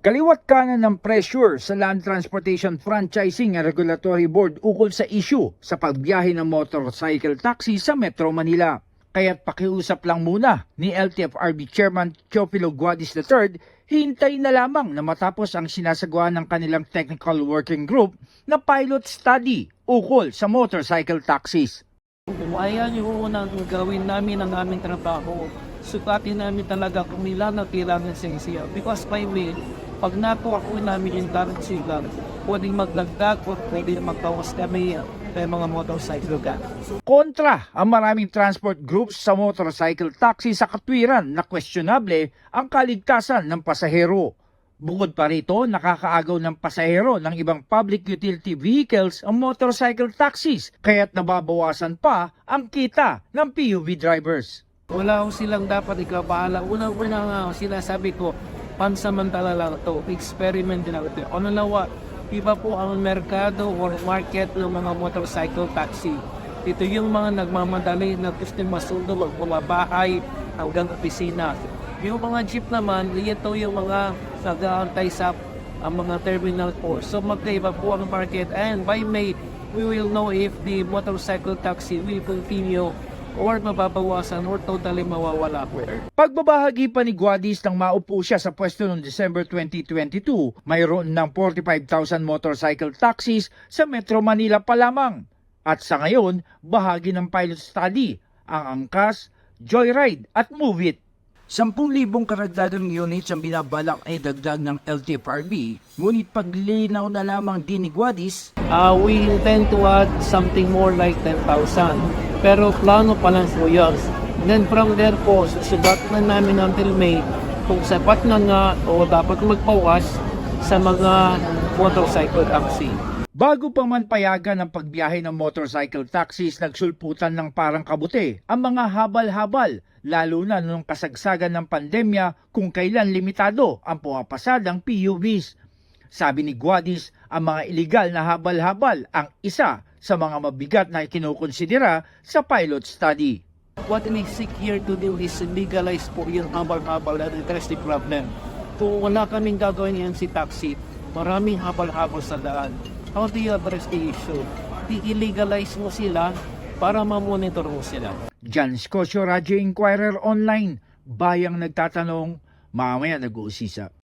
Kaliwat kanan ng pressure sa Land Transportation Franchising and Regulatory Board ukol sa issue sa pagbiyahe ng motorcycle taxi sa Metro Manila. Kaya't pakiusap lang muna ni LTFRB Chairman Teofilo Guadis III, hintay na lamang na matapos ang sinasagawa ng kanilang technical working group na pilot study ukol sa motorcycle taxis. Kung ayan yung unang gawin namin ang aming trabaho, sukatin namin talaga kung ilan ang kailangan sa siya. Because by me, pag nakuha namin yung current signal, pwedeng magdagdag o pwedeng magbawas kami sa mga motorcycle ka. Kontra ang maraming transport groups sa motorcycle taxi sa katwiran na questionable ang kaligtasan ng pasahero. Bukod pa rito, nakakaagaw ng pasahero ng ibang public utility vehicles ang motorcycle taxis, kaya't nababawasan pa ang kita ng PUV drivers. Wala ko silang dapat ikabahala. Unang-una nga ako, sinasabi ko, pansamantala lang to experiment din ako ito. Ano nawa, iba po ang merkado or market ng mga motorcycle taxi. Ito yung mga nagmamadali na gusto masundo magbumabahay hanggang opisina. Yung mga jeep naman, ito yung mga nag-aantay sa ang mga terminal 4. So magkaiba po ang market and by May, we will know if the motorcycle taxi will continue or mababawasan or totally mawawala po. Pagbabahagi pa ni Guadis nang maupo siya sa pwesto noong December 2022, mayroon ng 45,000 motorcycle taxis sa Metro Manila pa lamang. At sa ngayon, bahagi ng pilot study ang Angkas, Joyride at Move It. 10,000 karagdagang units ang binabalak ay dagdag ng LTFRB, ngunit paglilinaw na lamang din ni Guadis, Uh, we intend to add something more like 10,000. Pero plano pa lang po yun. Then from there po, susubat na namin until May kung sapat na nga o dapat magpawas sa mga motorcycle taxi. Bago pa man payagan ang pagbiyahe ng motorcycle taxis, nagsulputan ng parang kabuti ang mga habal-habal, lalo na nung kasagsagan ng pandemya kung kailan limitado ang pumapasadang PUVs. Sabi ni Guadis, ang mga iligal na habal-habal ang isa sa mga mabigat na kinukonsidera sa pilot study. What we seek here to do is legalize po yung habal-habal at address the problem. Kung wala kaming gagawin yan si taxi, maraming habal-habal sa daan. How do you address the issue? I-legalize mo sila para ma-monitor mo sila. Jan Scosio, Radio Inquirer Online, bayang nagtatanong, mamaya nag-uusisa.